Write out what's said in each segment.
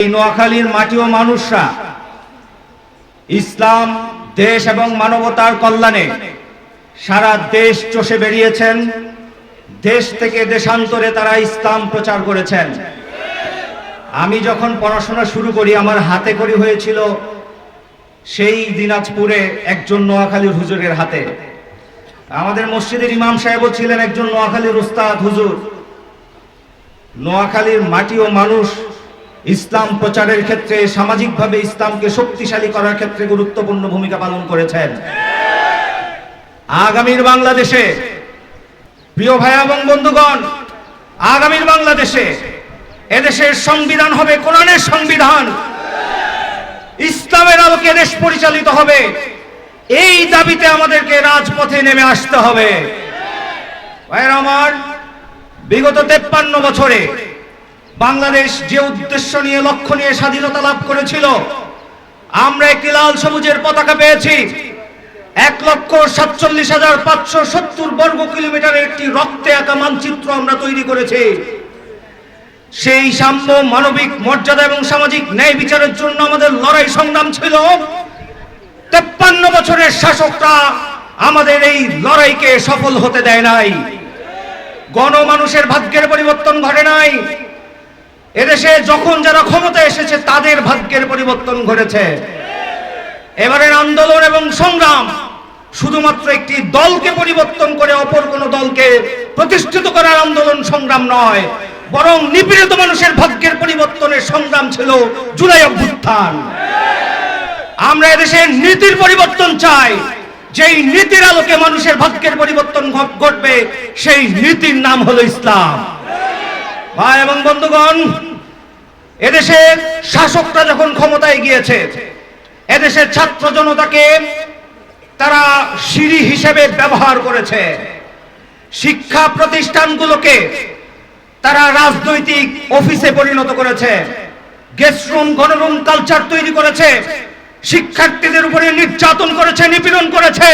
এই নোয়াখালীর ও মানুষরা। ইসলাম, দেশ এবং মানবতার কল্যাণে সারা দেশ চষে বেরিয়েছেন। দেশ থেকে দেশান্তরে তারা ইসলাম প্রচার করেছেন। আমি যখন পড়াশোনা শুরু করি, আমার হাতে করি হয়েছিল সেই দিনাজপুরে একজন নোয়াখালীর হুজুরের হাতে। আমাদের মসজিদের ইমাম সাহেবও ছিলেন একজন নোয়াখালীর উস্তাদ হুজুর। নোয়াখালীর মাটি ও মানুষ ইসলাম প্রচারের ক্ষেত্রে, সামাজিকভাবে ইসলামকে শক্তিশালী করার ক্ষেত্রে গুরুত্বপূর্ণ ভূমিকা পালন করেছেন। আগামীর বাংলাদেশে, প্রিয় ভাই এবং বন্ধুগণ, আগামীর বাংলাদেশে এদেশের সংবিধান হবে কোরআনের সংবিধান। ইসলামের আলোকে দেশ পরিচালিত হবে। এই দাবিতে আমাদেরকে রাজপথে নেমে আসতে হবে। ভাইয়ের আমার, বিগত তেপ্পান্ন বছরে বাংলাদেশ যে উদ্দেশ্য নিয়ে, লক্ষ্য নিয়ে স্বাধীনতা লাভ করেছিল, আমরা একটি লাল সবুজের পতাকা পেয়েছি। এক লক্ষ সাতচল্লিশ হাজার পাঁচশো সত্তর বর্গ কিলোমিটারের একটি রক্তে আঁকা মানচিত্র আমরা তৈরি করেছি। সেই সাম্য, মানবিক মর্যাদা এবং সামাজিক ন্যায় বিচারের জন্য আমাদের লড়াই সংগ্রাম ছিল। তেপ্পান্ন বছরের শাসকরা আমাদের এই লড়াইকে সফল হতে দেয় নাই। গণমানুষের ভাগ্যের পরিবর্তন ঘটে নাই। এদেশে যখন যারা ক্ষমতা এসেছে, তাদের ভাগ্যের পরিবর্তন ঘটেছে। এবারের আন্দোলন এবং সংগ্রাম শুধুমাত্র একটি দলকে পরিবর্তন করে অপর কোন দলকে প্রতিষ্ঠিত করার আন্দোলন, সংগ্রাম নয়। বরং নিপীড়িত মানুষের ভাগ্যের পরিবর্তনের সংগ্রাম ছিল জুলাই অভ্যুত্থান। আমরা এদেশের নীতির পরিবর্তন চাই। যেই নীতির আলোকে মানুষের ভাগ্যের পরিবর্তন ঘটবে, সেই নীতির নাম হলো ইসলাম। ভাই এবং বন্ধুগণ এদেশের শাসকরা যখন ক্ষমতায় গিয়েছে, এদেশের ছাত্র জনতাকে তারা সিঁড়ি হিসেবে ব্যবহার করেছে। শিক্ষা প্রতিষ্ঠানগুলোকে তারা রাজনৈতিক অফিসে পরিণত করেছে, গেস্ট রুম, গণরুম, কালচার তৈরি করেছে, শিক্ষার্থীদের উপরে নির্যাতন করেছে, নিপীড়ন করেছে।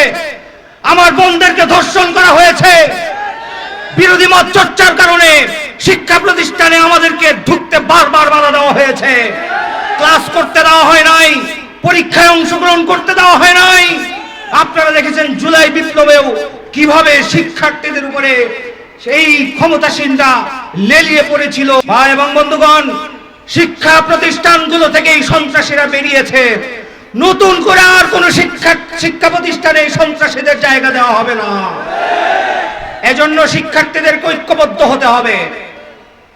আমার বোনদেরকে ধর্ষণ করা হয়েছে। বিরোধী মত চর্চার কারণে শিক্ষা প্রতিষ্ঠানে আমাদেরকে ঢুকতে বারবার বাধা দেওয়া হয়েছে। ক্লাস করতে দেওয়া হয় নাই, পরীক্ষায় অংশগ্রহণ করতে দেওয়া হয় নাই। আপনারা দেখেছেন জুলাই বিপ্লবেও কীভাবে শিক্ষার্থীদের উপরে সেই ক্ষমতাসীনরা লেলিয়ে পড়েছিল। ভাই এবং বন্ধুগণ, শিক্ষা প্রতিষ্ঠানগুলো থেকে এই সন্ত্রাসীরা বেরিয়েছে। নতুন করে আর কোন শিক্ষা শিক্ষা প্রতিষ্ঠানে এই সন্ত্রাসীদের জায়গা দেওয়া হবে না। এজন্য শিক্ষার্থীদের ঐক্যবদ্ধ হতে হবে।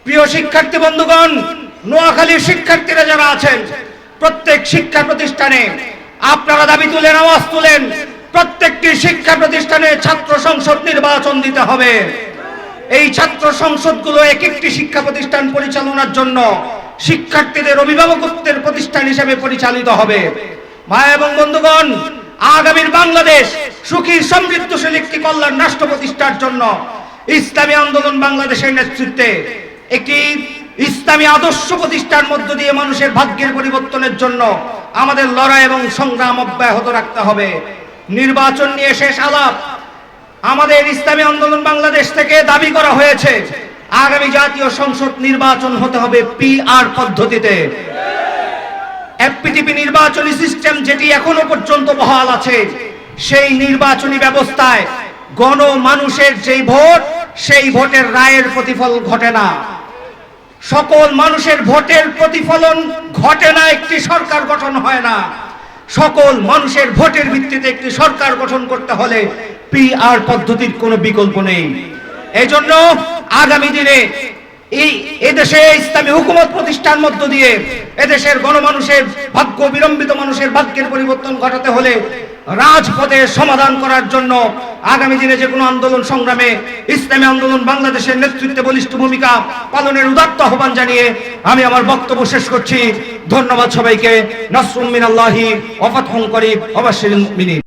প্রিয় শিক্ষার্থী বন্ধুগণ, নোয়াখালীর শিক্ষার্থীরা যারা আছেন, প্রত্যেক শিক্ষা প্রতিষ্ঠানে আপনারা দাবি তুলেন, আওয়াজ তুলেন, প্রত্যেকটি শিক্ষা প্রতিষ্ঠানে ছাত্র সংসদ নির্বাচন দিতে হবে। এই ছাত্র সংসদগুলো এক একটি শিক্ষা প্রতিষ্ঠান পরিচালনার জন্য শিক্ষার্থীদের অভিভাবকত্বের প্রতিষ্ঠান হিসেবে পরিচালিত হবে। মা এবং বন্ধুগণ, আগামীর বাংলাদেশ সুখী, সমৃদ্ধশীল একটি কল্যাণ রাষ্ট্র প্রতিষ্ঠার জন্য ইসলামী আন্দোলন বাংলাদেশের নেতৃত্বে একটি ইসলামী আদর্শ প্রতিষ্ঠার মধ্য দিয়ে মানুষের ভাগ্যের পরিবর্তনের জন্য আমাদের লড়াই এবং সংগ্রাম অব্যাহত রাখতে হবে। নির্বাচন নিয়ে শেষ আলাপ। আমাদের ইসলামী আন্দোলন বাংলাদেশ থেকে দাবি করা হয়েছে, আগামী জাতীয় সংসদ নির্বাচন হতে হবে পিআর পদ্ধতিতে। এফপিটিপি নির্বাচনী সিস্টেম যেটি এখনও পর্যন্ত বহাল আছে, সেই নির্বাচনী ব্যবস্থায় গণ মানুষের যেই ভোট, সেই ভোটের রায়ের প্রতিফল ঘটে না। সকল মানুষের ভোটের প্রতিফলন ঘটে না, একটি সরকার গঠন হয় না। সকল মানুষের ভোটের ভিত্তিতে একটি সরকার গঠন করতে হলে পিআর পদ্ধতির কোনো বিকল্প নেই। এই জন্য আগামী দিনে এই এদেশে ইসলামী হুকুমত প্রতিষ্ঠার মধ্য দিয়ে এদেশের গণমানুষের ভাগ্য বিলম্বিত মানুষের ভাগ্যের পরিবর্তন ঘটাতে হলে রাজপথে সমাধান করার জন্য আগামী দিনে যে কোনো আন্দোলন সংগ্রামে ইসলামী আন্দোলন বাংলাদেশের নেতৃত্বে বলিষ্ঠ ভূমিকা পালনের উদাত্ত আহ্বান জানিয়ে আমি আমার বক্তব্য শেষ করছি। ধন্যবাদ সবাইকে। নাসরুম মিনাল্লাহি ওয়া ফাতহুন করিব। ওয়া বাশশিরিল মুমিনিন।